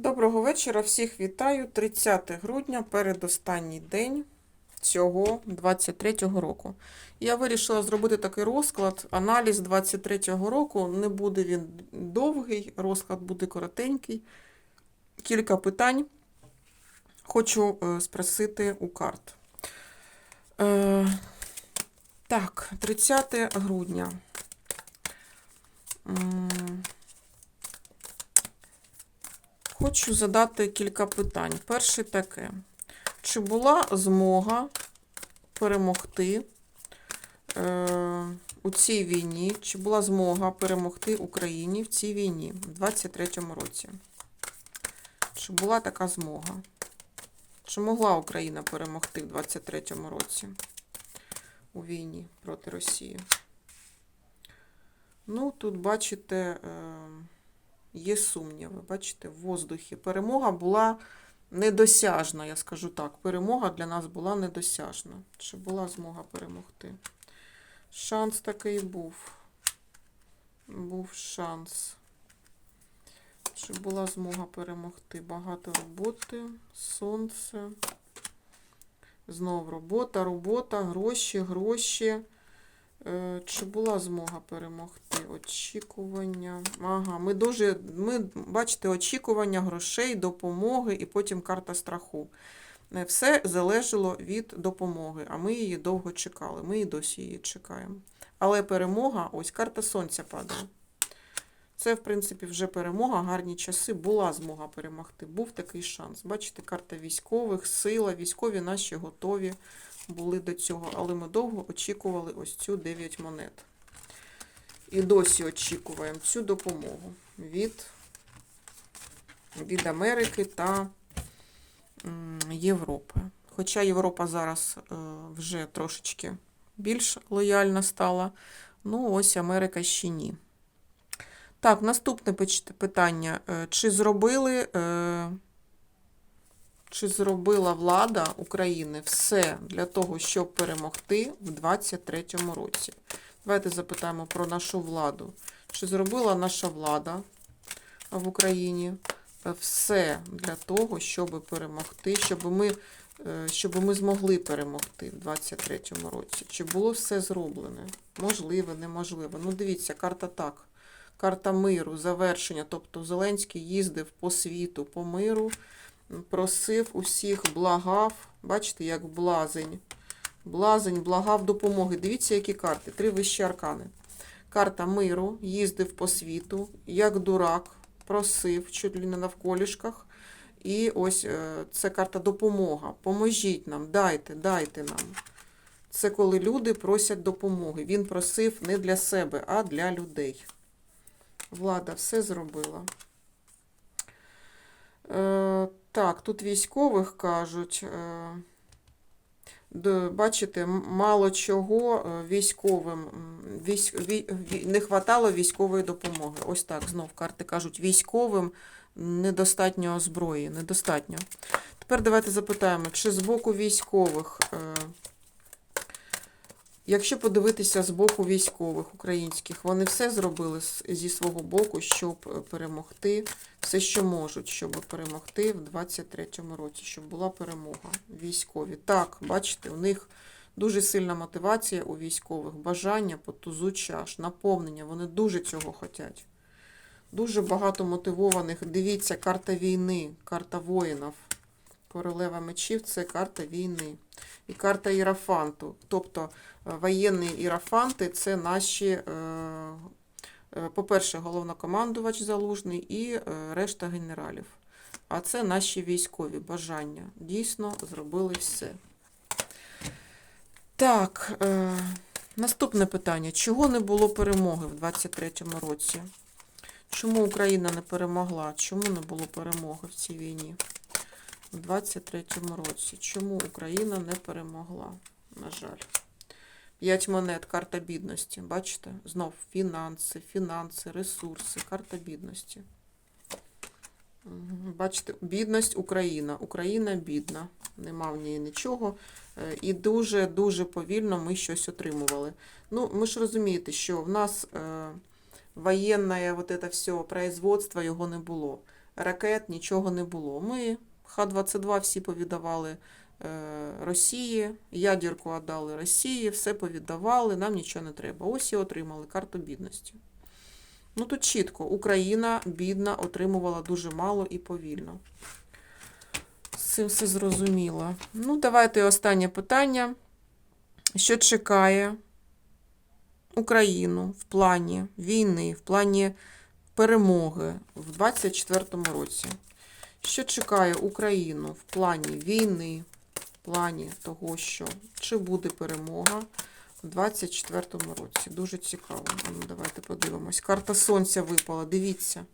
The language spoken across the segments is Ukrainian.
Доброго вечора, всіх вітаю. 30 грудня, передостанній день цього 23-го року. Я вирішила зробити такий розклад. Аналіз 23-го року. Не буде він довгий, розклад буде коротенький. Кілька питань хочу е, спросити у карт. Е, так, 30 грудня. Хочу задати кілька питань. Перше таке. Чи була змога перемогти е, у цій війні? Чи була змога перемогти Україні в цій війні в 23-му році? Чи була така змога? Чи могла Україна перемогти в 23-му році у війні проти Росії? Ну, тут бачите. Е, є сумніви. Бачите, в воздухі. Перемога була недосяжна, я скажу так. Перемога для нас була недосяжна. Чи була змога перемогти? Шанс такий був. Був шанс. Чи була змога перемогти? Багато роботи, сонце. Знов робота, робота, гроші, гроші. Е, Чи була змога перемогти? Очікування. Ага, ми дуже, ми, бачите, очікування грошей, допомоги і потім карта страху. Е, Все залежало від допомоги, а ми її довго чекали. Ми і досі її чекаємо. Але перемога, ось карта сонця падає. Це, в принципі, вже перемога, гарні часи, була змога перемогти. Був такий шанс. Бачите, карта військових, сила, військові наші готові були до цього, але ми довго очікували ось цю 9 монет. І досі очікуємо цю допомогу від, від Америки та Європи. Хоча Європа зараз е, вже трошечки більш лояльна стала, ну ось Америка ще ні. Так, наступне питання. Е, Чи зробили. Чи зробила влада України все для того, щоб перемогти в 2023 році? Давайте запитаємо про нашу владу. Чи зробила наша влада в Україні е, все для того, щоб перемогти, щоб ми, е, щоб ми змогли перемогти в 2023 році? Чи було все зроблене? Можливо, неможливо. Ну, дивіться, карта так. Карта миру, завершення. Тобто Зеленський їздив по світу, по миру просив усіх, благав. Бачите, як блазень. Блазень, благав допомоги. Дивіться, які карти. Три вищі аркани. Карта миру, їздив по світу, як дурак, просив, чуть ли не навколішках. І ось е, це карта допомога. Поможіть нам, дайте, дайте нам. Це коли люди просять допомоги. Він просив не для себе, а для людей. Влада все зробила. Так, тут військових кажуть. Е, бачите, мало чого е, військовим військ, вій, вій- не хватало військової допомоги. Ось так, знов карти кажуть, військовим недостатньо зброї, недостатньо. Тепер давайте запитаємо, чи з боку військових, е, якщо подивитися з боку військових українських, вони все зробили зі свого боку, щоб е, перемогти все, що можуть, щоб перемогти в 23-му році, щоб була перемога. Військові. Так, бачите, у них дуже сильна мотивація у військових, бажання по тузу наповнення. Вони дуже цього хочуть. Дуже багато мотивованих. Дивіться, карта війни, карта воїнів. Королева мечів це карта війни. І карта ірафанту. Тобто е, воєнні ірафанти це наші. Е, Е, По-перше, головнокомандувач залужний і решта генералів. А це наші військові бажання. Дійсно, зробили все. Так, наступне питання. Чого не було перемоги в 23-му році? Чому Україна не перемогла? Чому не було перемоги в цій війні? В 23-му році. Чому Україна не перемогла? На жаль. П'ять монет, карта бідності. Бачите? Знов фінанси, фінанси, ресурси, карта бідності. Бачите, бідність Україна. Україна бідна. Нема в ній нічого. Е, І дуже-дуже повільно ми щось отримували. Ну, ми ж розумієте, що в нас е, воєнне вот это все производство його не було. ракет, нічого не було. Ми Х-22 всі повіддавали е, Росії, ядерку віддали Росії, все повіддавали, нам нічого не треба. Ось і отримали карту бідності. Ну тут чітко, Україна бідна, отримувала дуже мало і повільно. З цим все зрозуміло. Ну, давайте останнє питання. Що чекає Україну в плані війни, в плані перемоги в 2024 році? Що чекає Україну в плані війни, в плані того, що чи буде перемога в 2024 році? Дуже цікаво. Ну, давайте подивимось. Карта Сонця випала. Дивіться.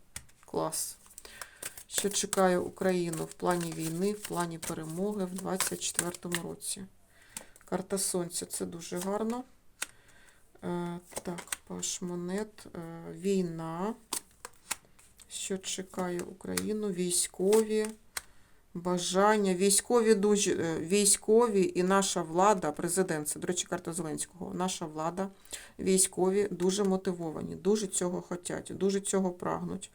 Клас. Що чекає Україну в плані війни, в плані перемоги в 2024 році? Карта Сонця це дуже гарно. Е, так, паш монет. Е, війна. Що чекає Україну? Військові. Бажання. Військові дуже е, військові і наша влада, президент, це, до речі, карта Зеленського. Наша влада, військові дуже мотивовані, дуже цього хочуть, дуже цього прагнуть.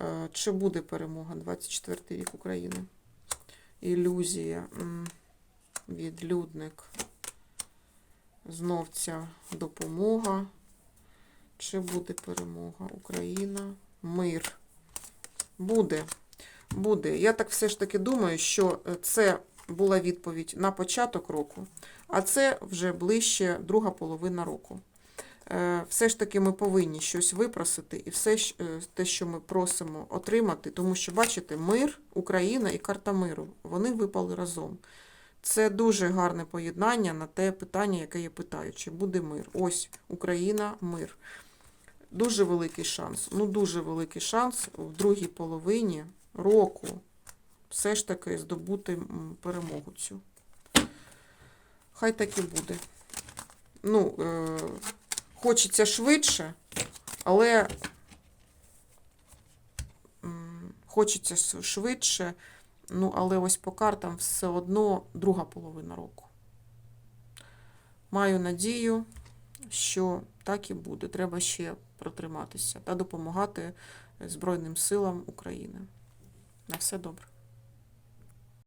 Е, Чи буде перемога 24 рік України? Ілюзія. Відлюдник. Знов ця допомога. Чи буде перемога? Україна. Мир. Буде. Буде. Я так все ж таки думаю, що е, це була відповідь на початок року, а це вже ближче друга половина року. Е, Все ж таки ми повинні щось випросити і все е, те, що ми просимо отримати, тому що, бачите, мир, Україна і карта миру, вони випали разом. Це дуже гарне поєднання на те питання, яке я питаю, чи буде мир. Ось Україна, мир. Дуже великий шанс. Ну, дуже великий шанс в другій половині року все ж таки здобути перемогу цю. Хай так і буде. Ну, е, хочеться швидше, але хочеться швидше, ну, але ось по картам все одно друга половина року. Маю надію, що так і буде. Треба ще протриматися та допомагати Збройним силам України. На все добре.